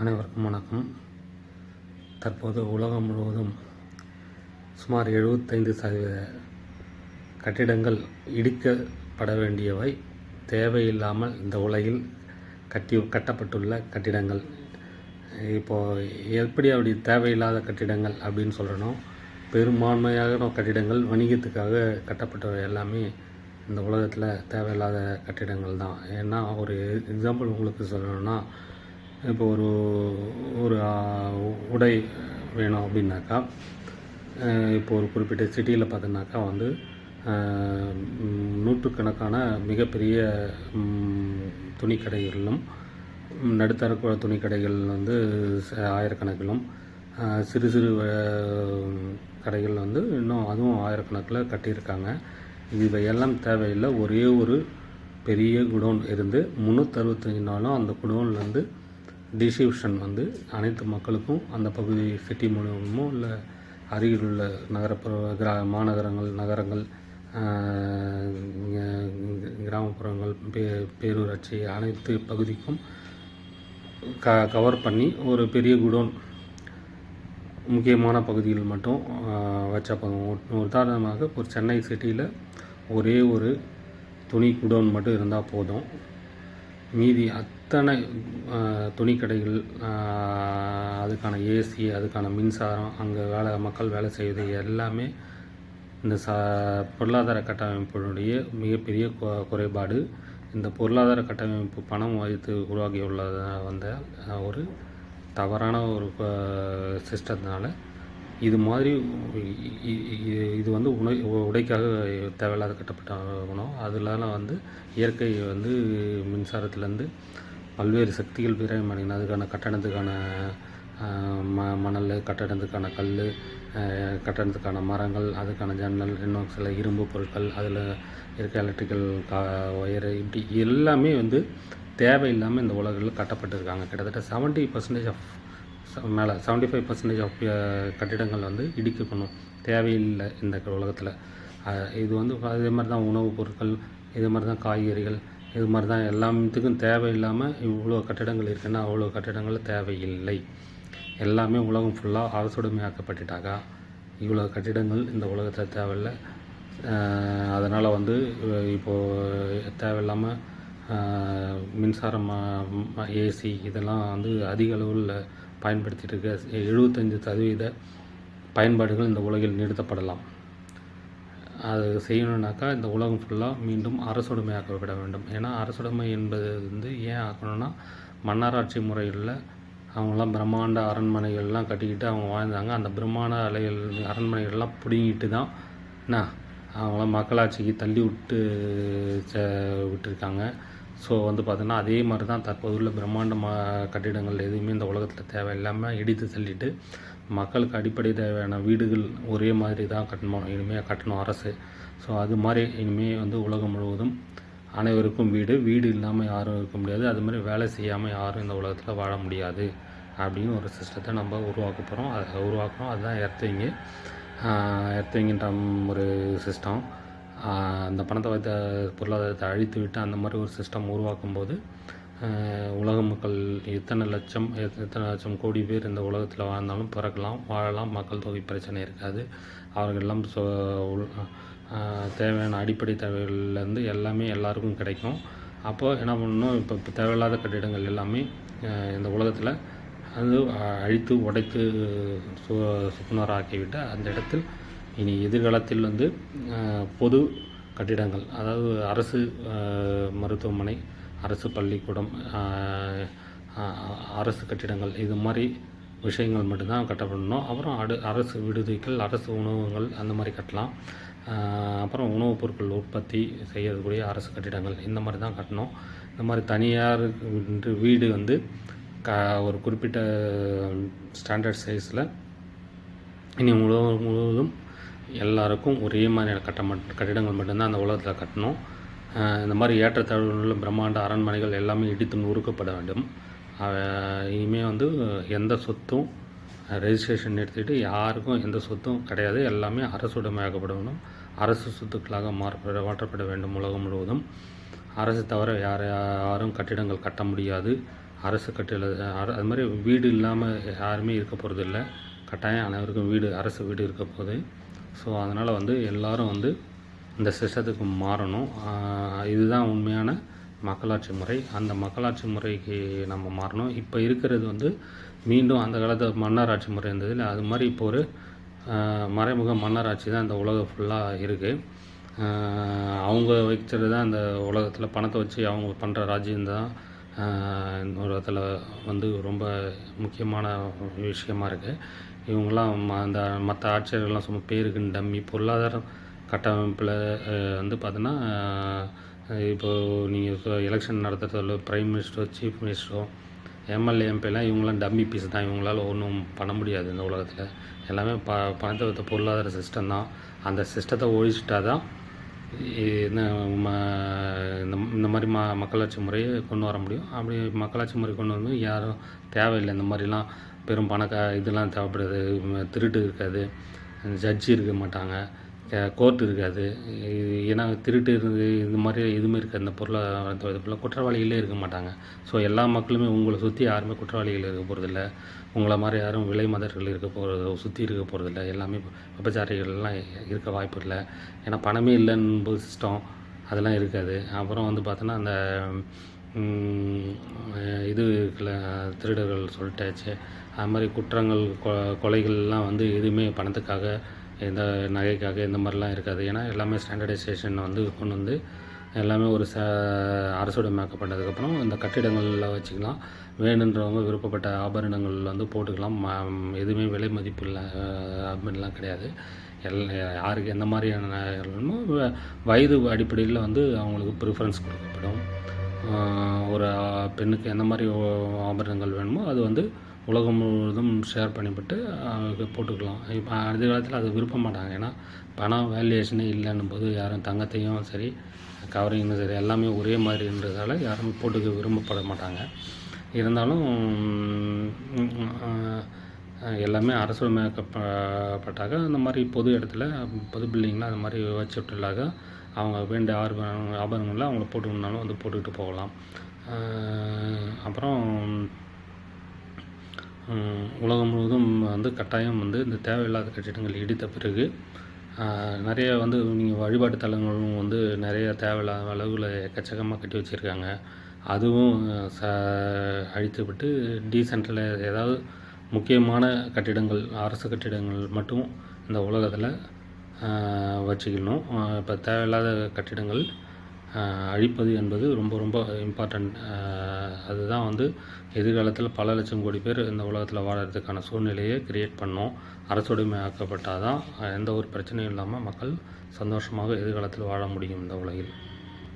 அனைவருக்கும் வணக்கம். தற்போது உலகம் முழுவதும் சுமார் எழுபத்தைந்து சதவீத கட்டிடங்கள் இடிக்கப்பட வேண்டியவை. தேவையில்லாமல் இந்த உலகில் கட்டி கட்டப்பட்டுள்ள கட்டிடங்கள். இப்போது எப்படி அப்படி தேவையில்லாத கட்டிடங்கள் அப்படின்னு சொல்கிறனோ பெரும்பான்மையான கட்டிடங்கள் வணிகத்துக்காக கட்டப்பட்டவை எல்லாமே இந்த உலகத்தில் தேவையில்லாத கட்டிடங்கள் தான். ஏன்னா ஒரு எக்ஸாம்பிள் உங்களுக்கு சொல்லணும்னா இப்போ ஒரு ஒரு உடை வேணும் அப்படின்னாக்கா இப்போ ஒரு குறிப்பிட்ட சிட்டியில் பார்த்தோன்னாக்கா வந்து நூற்றுக்கணக்கான மிகப்பெரிய துணிக்கடைகளிலும் நடுத்தர துணிக்கடைகள் வந்து ச- ஆயிரக்கணக்கிலும் சிறு சிறு கடைகள் வந்து இன்னும் அதுவும் ஆயிரக்கணக்கில் கட்டியிருக்காங்க. இவையெல்லாம் தேவையில்லை. ஒரே ஒரு பெரிய குடோன் இருந்து முந்நூற்றறுபத்தஞ்சு நாளும் அந்த குடோனில் வந்து டிஸ்ட்ரிபியூஷன் வந்து அனைத்து மக்களுக்கும் அந்த பகுதி சிட்டி மூலமோ இல்லை அருகில் உள்ள நகரப்புற கிரா மாநகரங்கள் நகரங்கள் கிராமப்புறங்கள் பே பேரூராட்சி அனைத்து பகுதிக்கும் க கவர் பண்ணி ஒரு பெரிய குடோன் முக்கியமான பகுதியில் மட்டும் வச்சா போதும். உதாரணமாக ஒரு சென்னை சிட்டியில் ஒரே ஒரு துணி குடோன் மட்டும் இருந்தால் போதும். மீதி அத்தனை துணிக்கடைகள் அதுக்கான ஏசி அதுக்கான மின்சாரம் அங்கே வேலை மக்கள் வேலை செய்வது எல்லாமே இந்த ச பொருளாதார கட்டமைப்பினுடைய மிகப்பெரிய கு- குறைபாடு. இந்த பொருளாதார கட்டமைப்பு பணம் வைத்து உருவாகியுள்ளதாக வந்த ஒரு தவறான ஒரு சிஸ்டத்தினால இது மாதிரி இது வந்து உணை உடைக்காக தேவையில்லாத கட்டப்பட்ட குணம் அதனால வந்து இயற்கை வந்து மின்சாரத்துலேருந்து பல்வேறு சக்திகள் விரயமடைந்து அதுக்கான கட்டணத்துக்கான ம மணல் கட்டடத்துக்கான கல் கட்டடத்துக்கான மரங்கள் அதுக்கான ஜன்னல் இன்னும் சில இரும்பு பொருட்கள் அதில் இருக்க எலக்ட்ரிக்கல் கா ஒயரு இப்படி எல்லாமே வந்து தேவையில்லாமல் இந்த உலகில் கட்டப்பட்டிருக்காங்க. கிட்டத்தட்ட செவன்ட்டி பர்சன்டேஜ் ஆஃப் மேலே செவன்ட்டி ஃபைவ் பர்சன்டேஜ் ஆஃப் கட்டிடங்கள் வந்து இடிக்கப்படணும். தேவையில்லை இந்த உலகத்தில். இது வந்து அதே மாதிரி தான் உணவுப் பொருட்கள் இது மாதிரி தான் காய்கறிகள் இது மாதிரி தான் எல்லாத்துக்கும் தேவையில்லாமல் இவ்வளோ கட்டிடங்கள் இருக்குன்னா அவ்வளோ கட்டிடங்கள் தேவையில்லை. எல்லாமே உலகம் ஃபுல்லாக அரசுடைமையாக்கப்பட்டுட்டாக்கா இவ்வளோ கட்டிடங்கள் இந்த உலகத்தில் தேவையில்லை. அதனால் வந்து இப்போது தேவையில்லாமல் மின்சாரம் ஏசி இதெல்லாம் வந்து அதிக அளவில் பயன்படுத்திட்டு இருக்க எழுபத்தஞ்சு சதவீத பயன்பாடுகள் இந்த உலகில் நிறுத்தப்படலாம். அது செய்யணுன்னாக்கா இந்த உலகம் ஃபுல்லாக மீண்டும் அரசுடைமையாக்கப்பட வேண்டும். ஏன்னா அரசுடைமை என்பது வந்து ஏன் ஆக்கணும்னா மன்னராட்சி முறையில் அவங்களாம் பிரம்மாண்ட அரண்மனைகள்லாம் கட்டிக்கிட்டு அவங்க வாழ்ந்தாங்க. அந்த பிரம்மாண்ட அலைகள் அரண்மனைகள்லாம் பிடுங்கிட்டு தான் என்ன அவங்களாம் மக்களாட்சிக்கு தள்ளி விட்டு ச விட்டுருக்காங்க. ஸோ வந்து பார்த்தோன்னா அதே மாதிரி தான் தற்போதுள்ள பிரம்மாண்ட கட்டிடங்கள் எதுவுமே இந்த உலகத்தில் தேவையில்லாமல் இடித்து தள்ளிட்டு மக்களுக்கு அடிப்படை தேவையான வீடுகள் ஒரே மாதிரி தான் கட்டணும். இனிமேல் கட்டணும் அரசு. ஸோ அது மாதிரி இனிமேல் வந்து உலகம் முழுவதும் அனைவருக்கும் வீடு. வீடு இல்லாமல் யாரும் இருக்க முடியாது. அது மாதிரி வேலை செய்யாமல் யாரும் இந்த உலகத்தில் வாழ முடியாது. அப்படின்னு ஒரு சிஸ்டத்தை நம்ம உருவாக்க போகிறோம் அதை உருவாக்குறோம். அதுதான் எர்த்திங்கு எர்த்திங்கின்ற ஒரு சிஸ்டம். அந்த பணத்தை வைத்த பொருளாதாரத்தை அழித்து விட்டு அந்த மாதிரி ஒரு சிஸ்டம் உருவாக்கும் போது உலக மக்கள் எத்தனை லட்சம் எத்- எத்தனை லட்சம் கோடி பேர் இந்த உலகத்தில் வாழ்ந்தாலும் பிறக்கலாம் வாழலாம் மக்கள் தொகை பிரச்சனை இருக்காது. அவர்களெல்லாம் சொ உள்- தேவையான அடிப்படை தேவைகள்லேருந்து எல்லாமே எல்லாருக்கும் கிடைக்கும். அப்போ என்ன பண்ணணும்? இப்போ இப்போ தேவையில்லாத கட்டிடங்கள் எல்லாமே இந்த உலகத்தில் அது அழித்து உடைத்து சு சுக்குநூறாக்கிவிட்டு அந்த இடத்தில் இனி எதிர்காலத்தில் வந்து பொது கட்டிடங்கள் அதாவது அரசு மருத்துவமனை அரசு பள்ளிக்கூடம் அரசு கட்டிடங்கள் இது மாதிரி விஷயங்கள் மட்டும்தான் கட்டப்படணும். அப்புறம் அடு அரசு விடுதிகள் அரசு உணவகங்கள் அந்த மாதிரி கட்டலாம். அப்புறம் உணவுப் பொருட்கள் உற்பத்தி செய்யக்கூடிய அரசு கட்டிடங்கள் இந்த மாதிரி தான் கட்டணும். இந்த மாதிரி தனியார் என்று வீடு வந்து க ஒரு குறிப்பிட்ட ஸ்டாண்டர்ட் சைஸில் இனி முழு முழுவதும் எல்லாருக்கும் ஒரே மாதிரியான கட்ட கட்டிடங்கள் மட்டும்தான் அந்த உலகத்தில் கட்டணும். இந்த மாதிரி ஏற்றத்தாழ்வுள்ள பிரம்மாண்ட அரண்மனைகள் எல்லாமே இடித்து நொறுக்கப்பட வேண்டும். இனிமேல் வந்து எந்த சொத்தும் ரெஜிஸ்ட்ரேஷன் எடுத்துகிட்டு யாருக்கும் எந்த சொத்தும் கிடையாது. எல்லாமே அரசுடைமையாக்கப்பட வேண்டும் அரசு சொத்துக்களாக மாற்றப்பட மாற்றப்பட வேண்டும் உலகம் முழுவதும். அரசு தவிர யார் யாரும் கட்டிடங்கள் கட்ட முடியாது. அரசு கட்டிட அது மாதிரி வீடு இல்லாமல் யாருமே இருக்க போகிறது இல்லை கட்டாயம் அனைவருக்கும் வீடு அரசு வீடு இருக்க போகுது. ஸோ அதனால் வந்து எல்லோரும் வந்து இந்த சிஸ்டத்துக்கு மாறணும். இதுதான் உண்மையான மக்களாட்சி முறை. அந்த மக்களாட்சி முறைக்கு நம்ம மாறணும். இப்போ இருக்கிறது வந்து மீண்டும் அந்த காலத்தில் மன்னராட்சி முறை இருந்தது இல்லை? அது மாதிரி இப்போ ஒரு மறைமுக மன்னராட்சி தான் இந்த உலகம் ஃபுல்லாக இருக்குது அவங்க வைக்கிறது தான் இந்த உலகத்தில் பணத்தை வச்சு அவங்க பண்ணுற ராஜ்யம் தான் இந்த உலகத்தில் வந்து ரொம்ப முக்கியமான விஷயமா இருக்குது இவங்கெல்லாம் ம- அந்த மற்ற ஆட்சியர்கள்லாம் சும்மா பேருக்குன்னு டம்மி பொருளாதார கட்டமைப்பில் வந்து பார்த்தோன்னா இப்போது நீங்கள் எலெக்ஷன் நடத்துறதுல ப்ரைம் மினிஸ்டரோ சீஃப் மினிஸ்டரோ எம்எல்ஏ எம்பிலாம் இவங்களாம் டம்மி பீஸ் தான். இவங்களால ஒன்றும் பண்ண முடியாது இந்த உலகத்தில். எல்லாமே ப பணத்தை வைத்த பொருளாதார சிஸ்டம் தான். அந்த சிஸ்டத்தை ஒழிச்சிட்டா தான் இந்த இந்த இந்த மாதிரி ம மக்களாட்சி முறையை கொண்டு வர முடியும். அப்படி மக்களாட்சி முறை கொண்டு வந்து யாரும் தேவையில்லை. இந்த மாதிரிலாம் பெரும் பணக்கா இதெல்லாம் தேவைப்படுது திருட்டு இருக்காது ஜட்ஜி இருக்க மாட்டாங்க கோர்ட் இருக்காது ஏன்னா திருட்டு இருந்து இது மாதிரி எதுவுமே இருக்காது இந்த பொருளாதார குற்றவாளிகளே இருக்க மாட்டாங்க. ஸோ எல்லா மக்களுமே உங்களை சுற்றி யாருமே குற்றவாளிகள் இருக்க போகிறதில்ல உங்களை மாதிரி யாரும் விலை மதர்கள் இருக்க போகிறது சுற்றி இருக்க போகிறதில்ல எல்லாமே விபச்சாரிகள்லாம் இருக்க வாய்ப்பு இல்லை. ஏன்னா பணமே இல்லைன்னு சிஸ்டம் அதெல்லாம் இருக்காது. அப்புறம் வந்து பார்த்தோன்னா அந்த இது திருடர்கள் சொல்லிட்டாச்சு. அது மாதிரி குற்றங்கள் கொ கொலைகள்லாம் வந்து எதுவுமே பணத்துக்காக எந்த நகைக்காக இந்த மாதிரிலாம் இருக்காது. ஏன்னா எல்லாமே ஸ்டாண்டர்டைசேஷன் வந்து கொண்டு வந்து எல்லாமே ஒரு ச அரசுடைமையாக்கப்பட்டதுக்கப்புறம் இந்த கட்டிடங்களில் வச்சுக்கலாம். வேணுன்றவங்க விருப்பப்பட்ட ஆபரணங்கள் வந்து போட்டுக்கலாம். ம- எதுவுமே விலை மதிப்பு இல்லை அப்படின்லாம் கிடையாது. எல் யாருக்கு எந்த மாதிரியான வயது அடிப்படையில் வந்து அவங்களுக்கு ப்ரிஃபரன்ஸ் கொடுக்கப்படும். ஒரு பெண்ணுக்கு எந்த மாதிரி ஆபரணங்கள் வேணுமோ அது வந்து உலகம் முழுவதும் ஷேர் பண்ணிவிட்டு போட்டுக்கலாம். இப்போ அடுத்த காலத்தில் அது விருப்ப மாட்டாங்க. ஏன்னா பணம் வேல்யூவேஷனே இல்லைன்னும் போது யாரும் தங்கத்தையும் சரி கவரிங்கும் சரி எல்லாமே ஒரே மாதிரின்றதால யாரும் போட்டுக்க விரும்பப்பட மாட்டாங்க. இருந்தாலும் எல்லாமே அரசு எல்லாமே அந்த மாதிரி பொது இடத்துல பொது பில்டிங்கில் அந்த மாதிரி வச்சு அவங்க வேண்டிய ஆர்வம் ஆபரணங்களை அவங்கள போட்டுக்கணுனாலும் வந்து போட்டுக்கிட்டு போகலாம். அப்புறம் உலகம் முழுவதும் வந்து கட்டாயம் வந்து இந்த தேவையில்லாத கட்டிடங்கள் இடித்த பிறகு நிறைய வந்து நீங்கள் வழிபாட்டு தலங்களும் வந்து நிறைய தேவையில்லாத அளவில் எக்கச்சக்கமாக கட்டி வச்சுருக்காங்க. அதுவும் ச அழித்து விட்டு டீசென்ட்ரில் ஏதாவது முக்கியமான கட்டிடங்கள் அரசு கட்டிடங்கள் மட்டும் இந்த உலகத்தில் வச்சுக்கணும் இப்போ தேவையில்லாத கட்டிடங்கள் அழிப்பது என்பது ரொம்ப ரொம்ப இம்பார்ட்டண்ட் அதுதான் வந்து எதிர்காலத்தில் பல லட்சம் கோடி பேர் இந்த உலகத்தில் வாழறதுக்கான சூழ்நிலையை கிரியேட் பண்ணோம். அரசுடைமை ஆக்கப்பட்டால் தான் எந்த ஒரு பிரச்சனையும் இல்லாமல் மக்கள் சந்தோஷமாக எதிர்காலத்தில் வாழ முடியும் இந்த உலகில்.